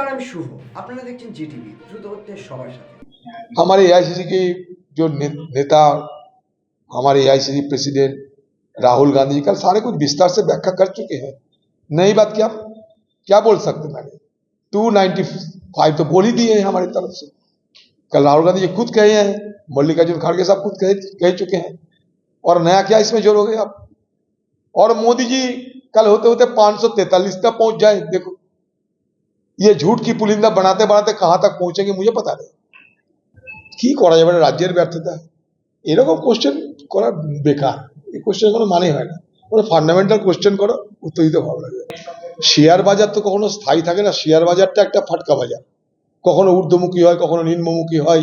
নমস্কার আমি শুভ আপনারা দেখছেন জিটিভি দ্রুত হচ্ছে সবার সাথে हमारे एआईसीसी के जो ने- नेता हमारे एआईसीसी प्रेसिडेंट राहुल गांधी जी कल सारे कुछ विस्तार से व्याख्या कर चुके हैं नई बात क्या क्या बोल सकते मैंने टू नाइन्टी फाइव तो बोल ही दिए हैं हमारी तरफ से कल राहुल गांधी जी खुद कहे हैं मल्लिकार्जुन खड़गे साहब खुद कह कह चुके हैं और नया क्या इसमें जोड़ोगे आप और मोदी जी कल होते होते पांच सौ तैतालीस तक पहुंच जाए देखो ये झूठ की पुलिंदा बनाते बनाते कहां तक पहुंचेंगे मुझे पता नहीं কি করা যাবে এটা রাজ্যের ব্যর্থতা এরকম কোশ্চেন করা বেকার এই কোশ্চেন কোনো মানে হয় না কোনো ফান্ডামেন্টাল কোশ্চেন করো উত্তর দিতে ভালো লাগে শেয়ার বাজার তো কখনো স্থায়ী থাকে না শেয়ার বাজারটা একটা ফাটকা বাজার কখনো ঊর্ধ্বমুখী হয় কখনো নিম্নমুখী হয়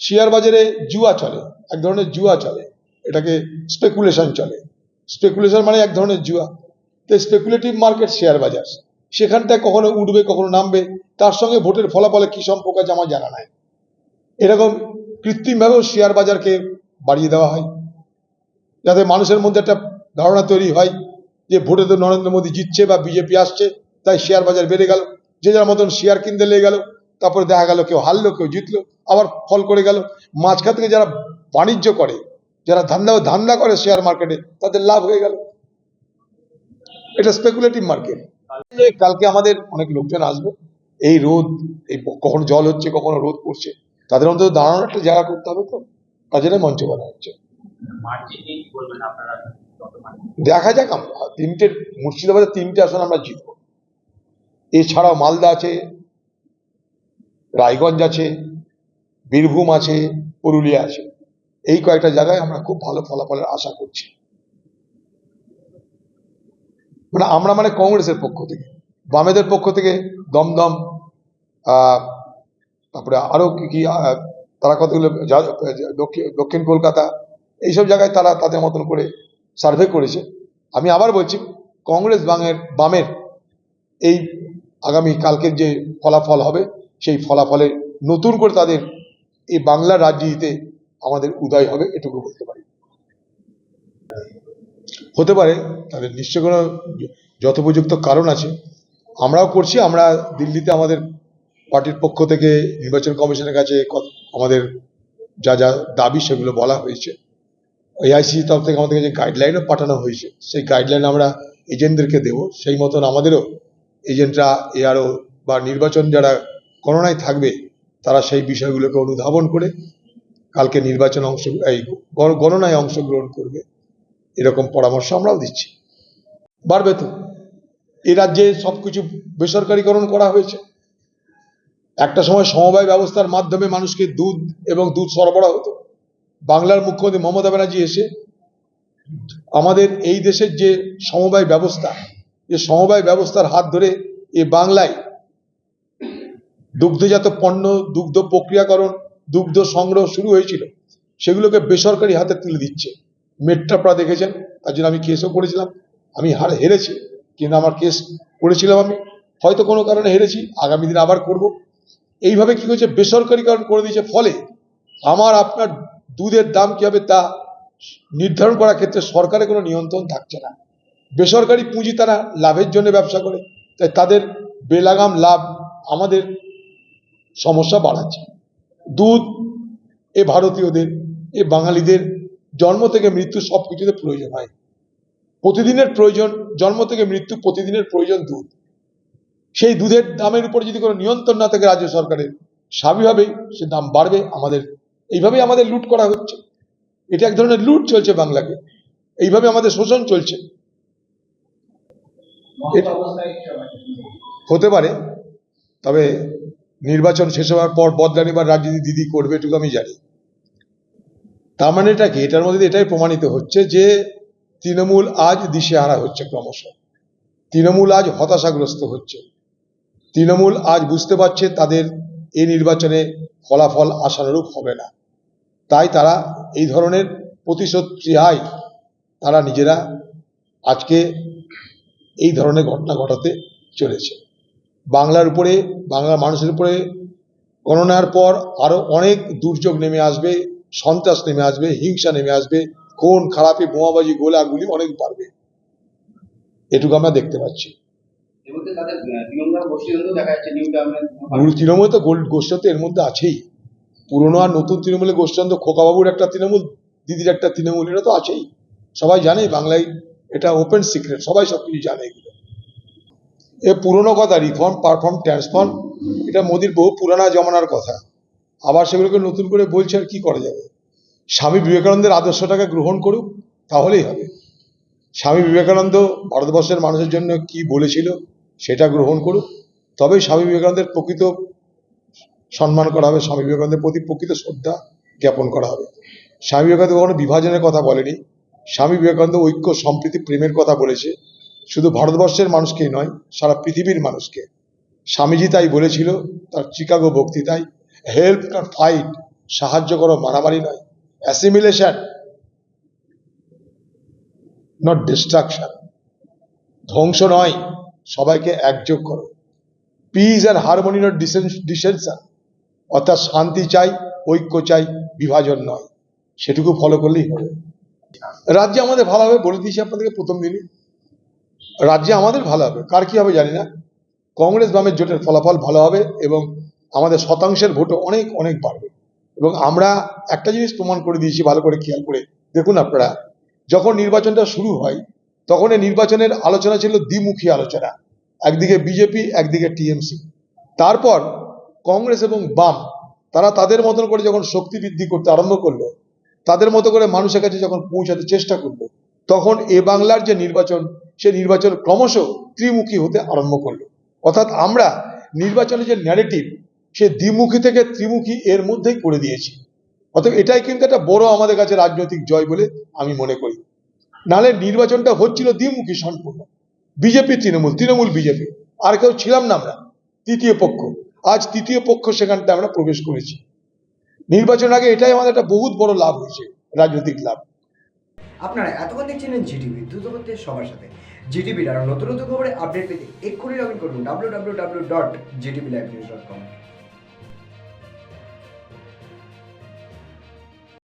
শেয়ার বাজারে জুয়া চলে এক ধরনের জুয়া চলে এটাকে স্পেকুলেশন চলে স্পেকুলেশন মানে এক ধরনের জুয়া তো স্পেকুলেটিভ মার্কেট শেয়ার বাজার সেখানটায় কখনো উঠবে, কখনো নামবে, তার সঙ্গে ভোটের ফলাফলে কি সম্পর্ক আছে আমার জানা নাই। এরকম কৃত্রিমভাবেও শেয়ার বাজারকে বাড়িয়ে দেওয়া হয়। যাতে মানুষের মধ্যে একটা ধারণা তৈরি হয় যে ভোটে তো নরেন্দ্র মোদী জিতছে বা বিজেপি আসছে, তাই শেয়ার বাজার বেড়ে গেল, যে যার মতন শেয়ার কিনতে লেগে গেল, তারপরে দেখা গেল কেউ হারলো, কেউ জিতলো, আবার ফল করে গেল। মাঝখান থেকে যারা বাণিজ্য করে, যারা ধান্দা ধান্দা করে শেয়ার মার্কেটে তাদের লাভ হয়ে গেল। এটা স্পেকুলেটিভ মার্কেট কালকে আমাদের অনেক লোকজন আসবে। এই রোদ, এই কখনো জল হচ্ছে, কখনো রোদ পড়ছে, তাদের অন্তত দাঁড়ানোর একটা জায়গা করতে হবে তো। তার জন্য মঞ্চ বানা হচ্ছে। দেখা যাক আমরা তিনটে মুর্শিদাবাদে তিনটে আসন আমরা জিতবো। এছাড়াও মালদা আছে, রায়গঞ্জ আছে, বীরভূম আছে, পুরুলিয়া আছে। এই কয়েকটা জায়গায় আমরা খুব ভালো ফলাফলের আশা করছি। মানে আমরা মানে কংগ্রেসের পক্ষ থেকে, বামেদের পক্ষ থেকে দমদম তারপরে আরও কি কি তারা কতগুলো দক্ষিণ কলকাতা, এইসব জায়গায় তারা তাদের মতন করে সার্ভে করেছে। আমি আবার বলছি, কংগ্রেস বাঙের, বামের এই আগামী কালকের যে ফলাফল হবে, সেই ফলাফলে নতুন করে তাদের এই বাংলার রাজনীতিতে আমাদের উদয় হবে, এটুকু বলতে পারি। হতে পারে, তাদের নিশ্চয় কোনো যথোপযুক্ত কারণ আছে। আমরাও করছি, আমরা দিল্লিতে আমাদের পার্টির পক্ষ থেকে নির্বাচন কমিশনের কাছে আমাদের যা যা দাবি সেগুলো বলা হয়েছে। এআইসি তরফ থেকে আমাদের কাছে গাইডলাইনও পাঠানো হয়েছে, সেই গাইডলাইন আমরা এজেন্টদেরকে দেব। সেই মতন আমাদেরও এজেন্টরা এআরও বা নির্বাচন যারা গণনায় থাকবে, তারা সেই বিষয়গুলোকে অনুধাবন করে, কালকে নির্বাচন অংশ, এই গণ- গণনায় অংশগ্রহণ করবে। এরকম পরামর্শ আমরাও দিচ্ছি। বাড়বে তো। এ রাজ্যে সবকিছু বেসরকারীকরণ করা হয়েছে। একটা সময় সমবায় ব্যবস্থার মাধ্যমে মানুষকে দুধ এবং দুধ সরবরাহ হতো। বাংলার মুখ্যমন্ত্রী মমতা ব্যানার্জি এসে আমাদের এই দেশের যে সমবায় ব্যবস্থা, যে সমবায় ব্যবস্থার হাত ধরে এ বাংলায় দুগ্ধজাত পণ্য, দুগ্ধ প্রক্রিয়াকরণ, দুগ্ধ সংগ্রহ শুরু হয়েছিল, সেগুলোকে বেসরকারি হাতে তুলে দিচ্ছে। মেট্রাপড়া দেখেছেন, তার জন্য আমি কেসও করেছিলাম। আমি হার হেরেছি, কিন্তু আমার কেস করেছিলাম আমি। হয়তো কোনো কারণে হেরেছি, আগামী দিন আবার করব। এইভাবে কি হয়েছে? বেসরকারীকরণ করে দিয়েছে, ফলে আমার, আপনার দুধের দাম কি হবে তা নির্ধারণ করার ক্ষেত্রে সরকারের কোনো নিয়ন্ত্রণ থাকছে না। বেসরকারি পুঁজি তারা লাভের জন্য ব্যবসা করে, তাই তাদের বেলাগাম লাভ আমাদের সমস্যা বাড়াচ্ছে। দুধ, এ ভারতীয়দের, এ বাঙালিদের জন্ম থেকে মৃত্যু সব কিছুতে প্রয়োজন হয়। প্রতিদিনের প্রয়োজন জন্ম থেকে মৃত্যু প্রতিদিনের প্রয়োজন দুধ। সেই দুধের দামের উপর যদি কোনো নিয়ন্ত্রণ না থাকে রাজ্য সরকারের স্বাভাবিকভাবেই সে দাম বাড়বে আমাদের। এইভাবেই আমাদের লুট করা হচ্ছে। এটা এক ধরনের লুট চলছে বাংলাকে। এইভাবে আমাদের শোষণ চলছে। হতে পারে তবে নির্বাচন শেষ হওয়ার পর বদলানি বা রাজনীতি দিদি করবে এটুকু আমি জানি। তার মানে এটা কি? এটার মধ্যে এটাই প্রমাণিত হচ্ছে যে তৃণমূল আজ দিশেহারা হচ্ছে ক্রমশ। তৃণমূল আজ হতাশাগ্রস্ত হচ্ছে। তৃণমূল আজ বুঝতে পারছে তাদের এই নির্বাচনে ফলাফল আশানুরূপ হবে না। তাই তারা এই ধরনের প্রতিশোধ ক্রিয়ায় তারা নিজেরা আজকে এই ধরনের ঘটনা ঘটাতে চলেছে। বাংলার উপরে, বাংলার মানুষের উপরে গণনার পর আরও অনেক দুর্যোগ নেমে আসবে। সন্ত্রাস নেমে আসবে হিংসা নেমে আসবে কোন খারাপি বোমাবাজি গোলাগুলি অনেক বাড়বে। এটুকু আমরা দেখতে পাচ্ছি। তৃণমূল তো গোল্ড গোষ্ঠী এর মধ্যে আছেই। পুরনো আর নতুন তৃণমূলের গোষ্ঠী খোকাবাবুর একটা তৃণমূল দিদির একটা তৃণমূল এটা তো আছেই। সবাই জানে বাংলায় এটা ওপেন সিক্রেট সবাই সব কিছু জানে এগুলো। এ পুরনো কথা রিফর্ম পারফর্ম ট্রান্সফর্ম এটা মোদির বহু পুরানা জমানার কথা। আবার সেগুলোকে নতুন করে বলছে আর কি করা যাবে? স্বামী বিবেকানন্দের আদর্শটাকে গ্রহণ করুক, তাহলেই হবে। স্বামী বিবেকানন্দ ভারতবর্ষের মানুষের জন্য কি বলেছিল সেটা গ্রহণ করুক, তবেই স্বামী বিবেকানন্দের প্রকৃত সম্মান করা হবে, স্বামী বিবেকানন্দের প্রতি প্রকৃত শ্রদ্ধা জ্ঞাপন করা হবে। স্বামী বিবেকানন্দ কখনো বিভাজনের কথা বলেনি। স্বামী বিবেকানন্দ ঐক্য, সম্প্রীতি, প্রেমের কথা বলেছে। শুধু ভারতবর্ষের মানুষকেই নয়, সারা পৃথিবীর মানুষকে। স্বামীজি তাই বলেছিল, তার চিকাগো বক্তৃতায় হেল্প নট ফাইট সাহায্য করো, মারামারি নয়। অ্যাসিমিলেশন নট ডিস্ট্রাকশন ধ্বংস নয়, সবাইকে একযোগ করো। Peace and harmony not dissension অর্থাৎ শান্তি চাই, ঐক্য চাই, বিভাজন নয়। সেটুকু ফলো করলেই হবে। রাজ্যে আমাদের ভালো হবে বলে দিয়েছি আপনাদেরকে প্রথম দিনই। রাজ্যে আমাদের ভালো হবে। কার কি হবে জানি না। কংগ্রেস বামের জোটের ফলাফল ভালো হবে এবং আমাদের শতাংশের ভোটও অনেক অনেক বাড়বে। এবং আমরা একটা জিনিস প্রমাণ করে দিয়েছি, ভালো করে খেয়াল করে দেখুন আপনারা। যখন নির্বাচনটা শুরু হয়, তখন এই নির্বাচনের আলোচনা ছিল দ্বিমুখী আলোচনা। একদিকে বিজেপি, একদিকে টিএমসি। তারপর কংগ্রেস এবং বাম, তারা তাদের মতন করে যখন শক্তি বৃদ্ধি করতে আরম্ভ করল, তাদের মতো করে মানুষের কাছে যখন পৌঁছাতে চেষ্টা করল, তখন এ বাংলার যে নির্বাচন, সে নির্বাচন ক্রমশ ত্রিমুখী হতে আরম্ভ করল। অর্থাৎ আমরা নির্বাচনের যে ন্যারেটিভ সে দ্বিমুখী থেকে ত্রিমুখী এর মধ্যেই করে দিয়েছি। অর্থাৎ এটাই কিন্তু একটা বড় আমাদের কাছে রাজনৈতিক জয় বলে আমি মনে করি। নাহলে নির্বাচনটা হচ্ছিল দ্বিমুখী সম্পূর্ণ। BJP, Trinamool Trinamool BJP. আর কেউ ছিলাম না আমরা, তৃতীয় পক্ষ। আজ তৃতীয় পক্ষ সেখানটা আমরা প্রবেশ করেছি। নির্বাচন আগে এটাই আমাদের একটা বহুত বড় লাভ হয়েছে, রাজনৈতিক লাভ। আপনারা এতক্ষণ দেখছিলেন জিটিভি দ্রুত সবার সাথে। জিটিভির আরও নতুন নতুন খবরে আপডেট পেতে এক্ষুনি লগ ইন করুন W W W dot GTV live news dot com